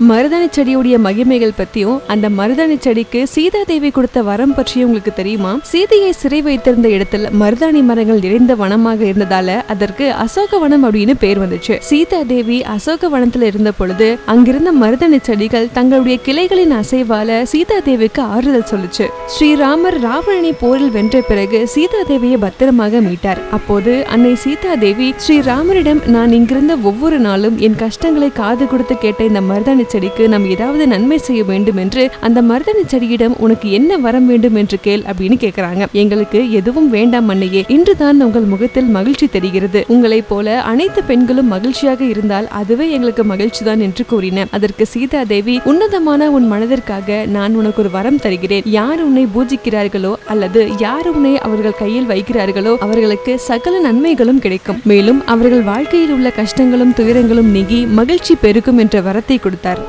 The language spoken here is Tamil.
மருதாணி செடியுடைய மகிமைகள் பத்தியும் அந்த மருதாணி செடிக்கு சீதா தேவி கொடுத்த வரம் பற்றியும் உங்களுக்கு தெரியுமா? சீதையை சிறை வைத்திருந்த இடத்துல மருதாணி மரங்கள் நிறைந்த வனமாக இருந்ததால அதற்கு அசோக வனம் அப்படின்னு பேர் வந்துச்சு. சீதா தேவி அசோக வனத்துல இருந்த பொழுது அங்கிருந்த மருதாணி செடிகள் தங்களுடைய கிளைகளின் அசைவால சீதா தேவிக்கு ஆறுதல் சொல்லுச்சு. ஸ்ரீராமர் ராவணனை போரில் வென்ற பிறகு சீதா தேவியை பத்திரமாக மீட்டார். அப்போது அன்னை சீதா தேவி ஸ்ரீராமரிடம் நான் இங்கிருந்த ஒவ்வொரு நாளும் என் கஷ்டங்களை காது கொடுத்து கேட்ட இந்த மருதாணி செடிக்கு நாம் ஏதாவது நன்மை செய்ய வேண்டும் என்று அந்த மருதாணி செடியிடம் உனக்கு என்ன வரம் வேண்டும் என்று கேள் அப்படின்னு கேக்குறாங்க. எங்களுக்கு எதுவும் வேண்டாம் அன்னையே. இன்றுதான் உங்கள் முகத்தில் மகிழ்ச்சி தெரிகிறது. உங்களை போல அனைத்து பெண்களும் மகிழ்ச்சியாக இருந்தால் அதுவே எங்களுக்கு மகிழ்ச்சி தான் என்று கூறின. அதற்கு சீதா தேவி உன்னதமான உன் மனதிற்காக நான் உனக்கு ஒரு வரம் தருகிறேன். யார் உன்னை பூஜிக்கிறார்களோ அல்லது யார் உன்னை அவர்கள் கையில் வைக்கிறார்களோ அவர்களுக்கு சகல நன்மைகளும் கிடைக்கும். மேலும் அவர்கள் வாழ்க்கையில் உள்ள கஷ்டங்களும் துயரங்களும் நீங்கி மகிழ்ச்சி பெருக்கும் என்ற வரத்தை கொடுத்தார்